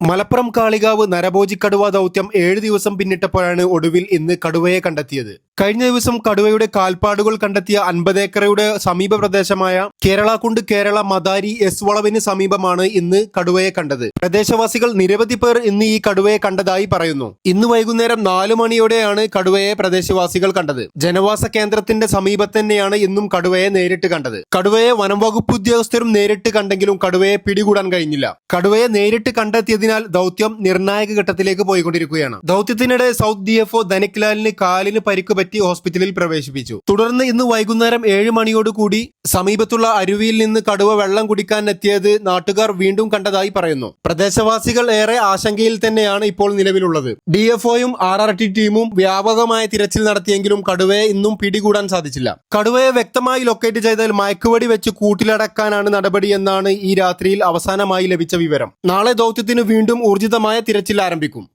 മലപ്പുറം കാളികാവ് നരഭോജി കടുവ ദൗത്യം ഏഴ് ദിവസം പിന്നിട്ടപ്പോഴാണ് ഒടുവിൽ ഇന്ന് കടുവയെ കണ്ടെത്തിയത്. കഴിഞ്ഞ ദിവസം കടുവയുടെ കാൽപ്പാടുകൾ കണ്ടെത്തിയ അൻപത് ഏക്കറയുടെ സമീപ പ്രദേശമായ കേരളാകുണ്ട് കേരള മദാരി എസ് വളവിന് സമീപമാണ് ഇന്ന് കടുവയെ കണ്ടത്. പ്രദേശവാസികൾ നിരവധി പേർ ഇന്ന് ഈ കടുവയെ കണ്ടതായി പറയുന്നു. ഇന്ന് വൈകുന്നേരം നാലു മണിയോടെയാണ് കടുവയെ പ്രദേശവാസികൾ കണ്ടത്. ജനവാസ കേന്ദ്രത്തിന്റെ സമീപത്ത് തന്നെയാണ് ഇന്നും കടുവയെ നേരിട്ട് കണ്ടത്. കടുവയെ വനം വകുപ്പ് ഉദ്യോഗസ്ഥരും നേരിട്ട് കണ്ടെങ്കിലും കടുവയെ പിടികൂടാൻ കഴിഞ്ഞില്ല. കടുവയെ നേരിട്ട് കണ്ടെത്തിയതിനാൽ ദൗത്യം നിർണായക ഘട്ടത്തിലേക്ക് പോയിക്കൊണ്ടിരിക്കുകയാണ്. ദൗത്യത്തിനിടെ സൗത്ത് ഡി എഫ് ഒ ധനിക്ലാലിന് കാലിന് പരിക്ക് പറ്റി ഹോസ്പിറ്റലിൽ പ്രവേശിപ്പിച്ചു. തുടർന്ന് ഇന്ന് വൈകുന്നേരം ഏഴ് മണിയോടുകൂടി സമീപത്തുള്ള അരുവിയിൽ നിന്ന് കടുവ വെള്ളം കുടിക്കാൻ എത്തിയത് നാട്ടുകാർ വീണ്ടും കണ്ടതായി പറയുന്നു. പ്രദേശവാസികൾ ഏറെ ആശങ്കയിൽ തന്നെയാണ് ഇപ്പോൾ നിലവിലുള്ളത്. ഡി എഫ് ഒയും ആർ ആർ ടി ടീമും വ്യാപകമായ തിരച്ചിൽ നടത്തിയെങ്കിലും കടുവയെ ഇന്നും പിടികൂടാൻ സാധിച്ചില്ല. കടുവയെ വ്യക്തമായി ലൊക്കേറ്റ് ചെയ്താൽ മയക്കുവടി വെച്ച് കൂട്ടിലടക്കാനാണ് നടപടി എന്നാണ് ഈ രാത്രിയിൽ അവസാനമായി ലഭിച്ച വിവരം. നാളെ ദൗത്യത്തിന് വീണ്ടും ഊർജിതമായ തിരച്ചിൽ ആരംഭിക്കും.